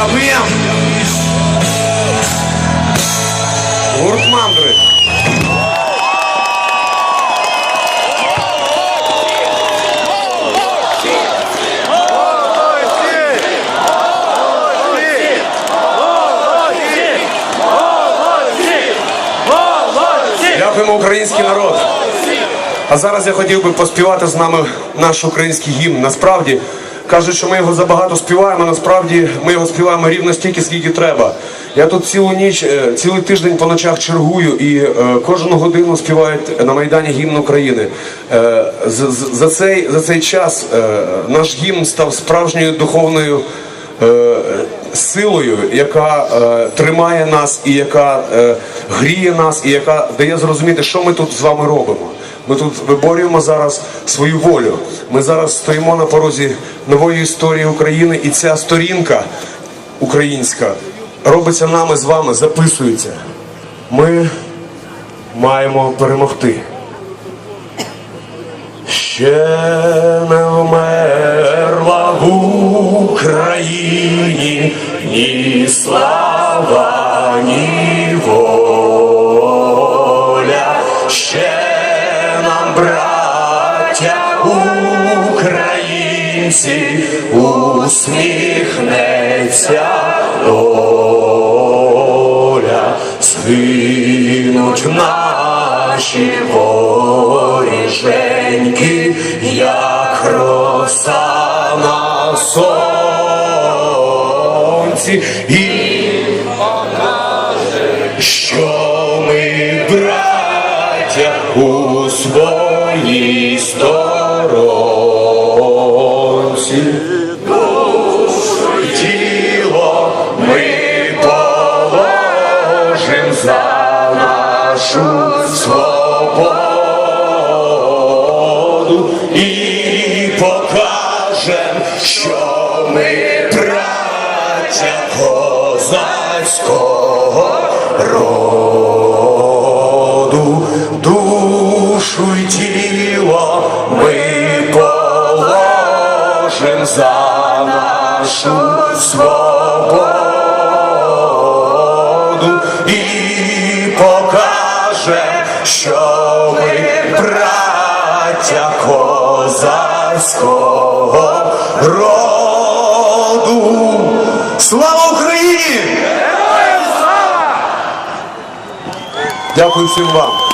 Дякуємо. Гурт мандри. Дякуємо український народ. А зараз я хотів би поспівати з нами наш український гімн. Насправді кажуть, що ми його забагато співаємо. Насправді ми його співаємо рівно стільки, скільки треба. Я тут цілу ніч, е, цілий тиждень по ночах чергую і е, кожну годину співають на майдані гімн України. Е, за цей за цей час наш гімн став справжньою духовною. Силою, яка тримає нас, і яка гріє нас, і яка дає зрозуміти, що ми тут з вами робимо. Ми тут виборюємо зараз свою волю. Ми зараз стоїмо на порозі нової історії України, і ця сторінка українська робиться нами з вами, записується. Ми маємо перемогти. Ще не вмерла в Україні ні слава, ні українці, усміхнеться доля, згинуть наші воріженьки, як роса на сонці, що ми, браття, у своїй сторонці. Тіло ми положим за нашу свободу і покажем, що ми браття козацького роду, душу й тіло нашу свободу і покажем, що ми браття козацького роду. Слава Україні! Дякую всім вам.